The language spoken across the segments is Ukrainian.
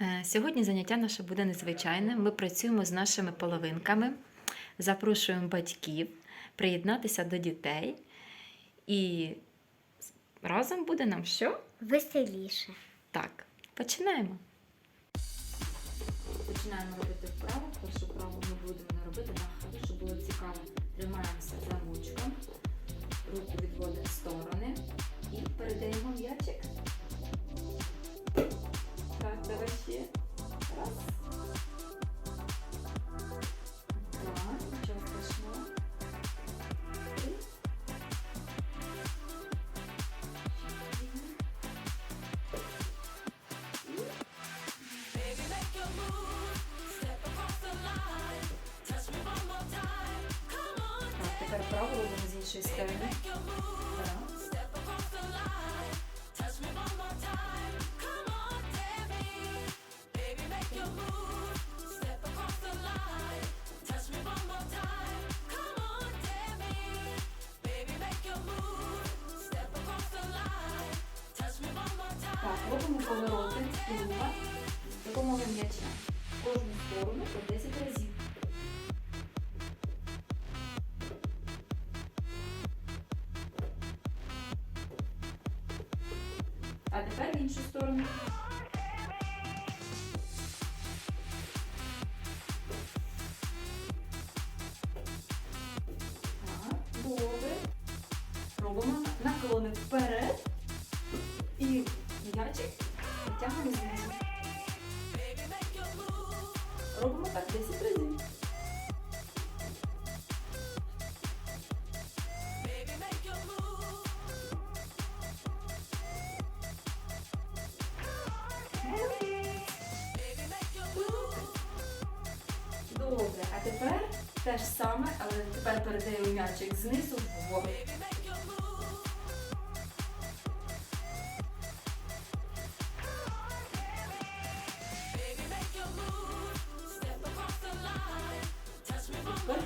Е, Сьогодні заняття наше буде незвичайне. Ми працюємо з нашими половинками, запрошуємо батьків приєднатися до дітей. І разом буде нам що? Веселіше. Так, починаємо. Починаємо робити вправу. Першу вправу ми будемо робити на ходу, щоб було цікаво. Тримаємося за ручку, руку відводимо в сторони і передаємо м'ячик. Так, тепер праву робимо з іншої сторони. Так. Так, робимо повороти круга з допомогою м'яча. В кожну сторону по 10 разів. Добре. Робимо наклони вперед. І м'ячик витягуємо знизу. Робимо так 10 те ж саме, але тепер передаємо м'ячик знизу вгору. Супер.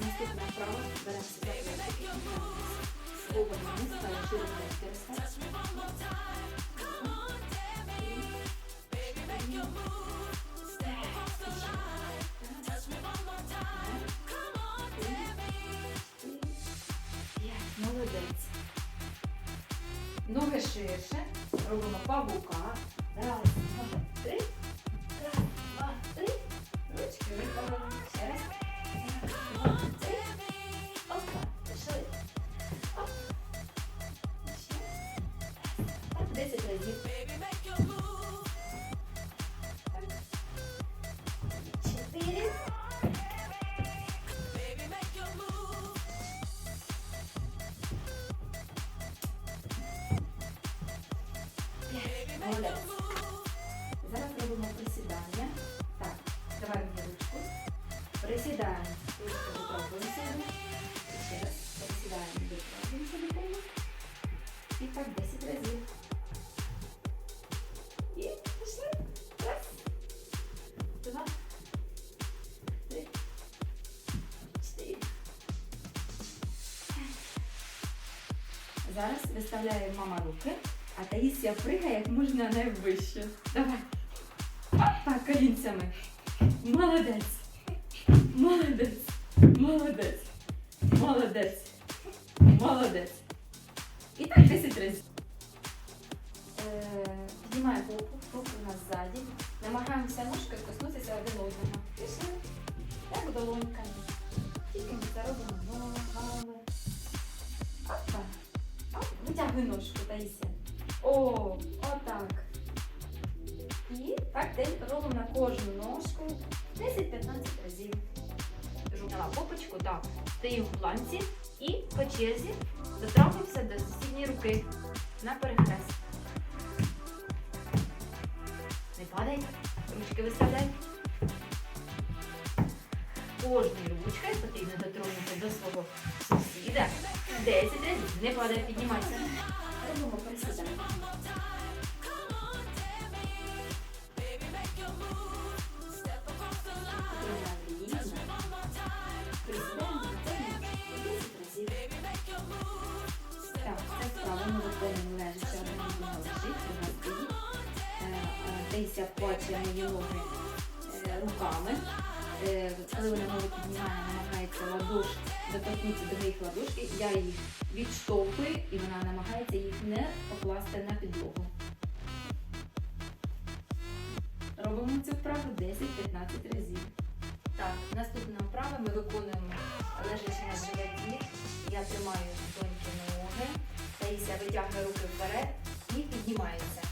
Наступна вправа беремо себе плечики. Оба Ноги ширше. Робимо павука. Раз, два, три. Молодець. Зараз робимо присідання. Так, давай мені ручку. Присідаємо. Ручку. І Ще раз. Присідаємо, до них. І так 10 разів. І пішли. Раз. Два. Три. Чотири. Зараз виставляє мама руки, Таїсія пригає як можна найвище. Давай. Так, колінцями. Молодець. Молодець. Молодець. Молодець. Молодець. І так 10 разів. Е, Піднімаємо попу, руки у нас ззаді. Намагаємося ножкою коснутися один одного. Пішли. Так долоньками. Тільки ми це робимо ногами. Опа. Витягуй ножку, Таїся. О, отак. І так десь робимо на кожну ножку 10-15 разів. Жукала попочку, так. Стоїмо в планці і по черзі дотрапимося до сусідньої руки на перехрест. Не падай, ручки виставляй. Кожною ручкою потрібно дотронутися до свого сусіда. 10 разів. Не падай, піднімайся. Плаче мої ноги е, руками. Е, коли вона ноги піднімає, намагається ладош доторкнутися до моїх ладошки, я їх відштовхую і вона намагається їх не покласти на підлогу. Робимо цю вправу 10-15 разів. Так, наступна вправа ми виконуємо лежачи на животі. Я тримаю тонкі ноги. Таїся витягує руки вперед і піднімається.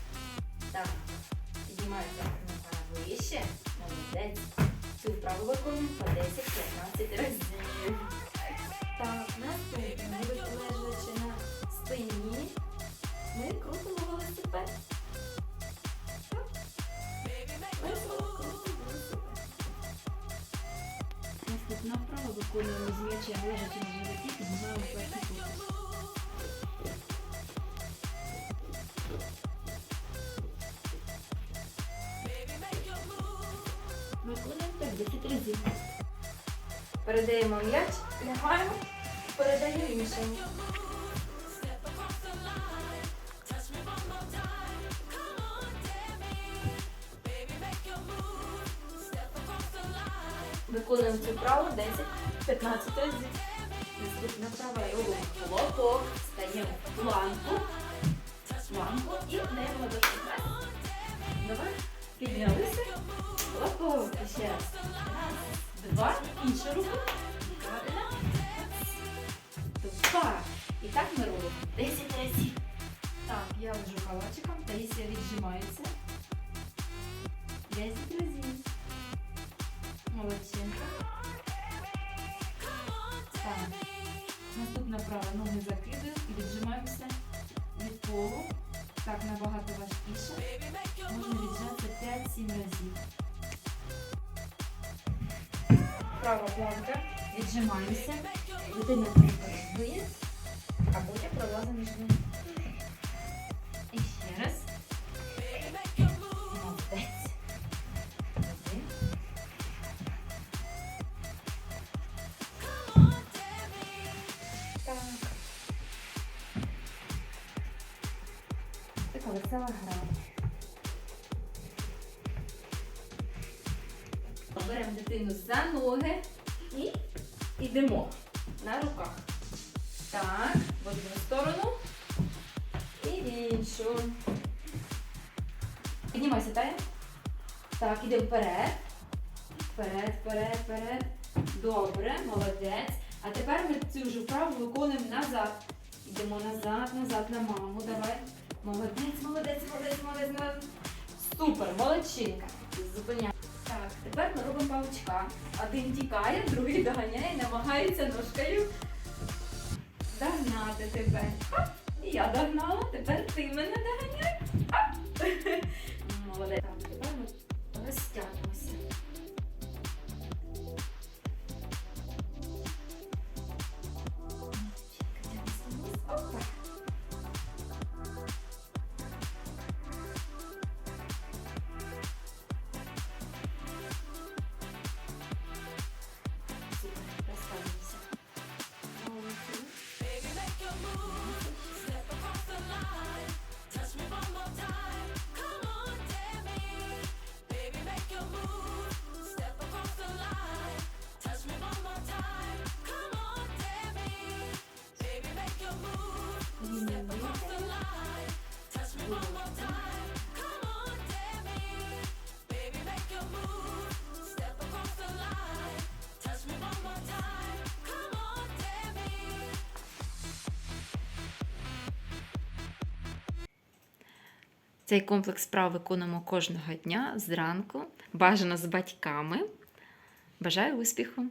Піднімається нога вище. Молодець. Цю вправу виконуємо по 10-15 разів. Так, наступне лежачи на спині. Ми крутимо велосипед. Наступна вправа виконуємо з м'ячем лежачи на животі, піднімаємо і Передаємо м'яч, лягаємо, передаємо іншому. Виконуємо цю вправу 10-15 разів. Наступна вправа робимо хлопок, стаємо в планку, планку і даємо до Раз. Давай, піднялися. Хлопок. І Ще раз. Раз, два, інша рука. Два. І так ми робимо 10 разів. Так, я лежу калачиком, Таїсія віджимається. 10 разів. Молодчинка. Так. Наступна вправа. Ноги закидую і віджимаємося від полу. Так, набагато важкіше. Права планка. Віджимаємося. Дитина вниз, а потім пролазимо між ними. І ще раз. Молодець. Один. Так. Така весела гра. Дитину за ноги і йдемо на руках. Так, в одну сторону і в іншу. Піднімайся, Тая. Так, іди вперед. Вперед, вперед, вперед. Добре, молодець. А тепер ми цю ж вправу виконуємо назад. Йдемо назад, назад на маму. Давай. Молодець, молодець, молодець, молодець, молодець. Супер, молодчинка. Зупиняй. Так, тепер ми робимо павучка. Один тікає, другий доганяє, намагається ножкою догнати тебе. Хоп, і я догнала, тепер ти мене доганяй. Хоп. Молодець. Цей комплекс справ виконуємо кожного дня зранку, бажано з батьками. Бажаю успіху!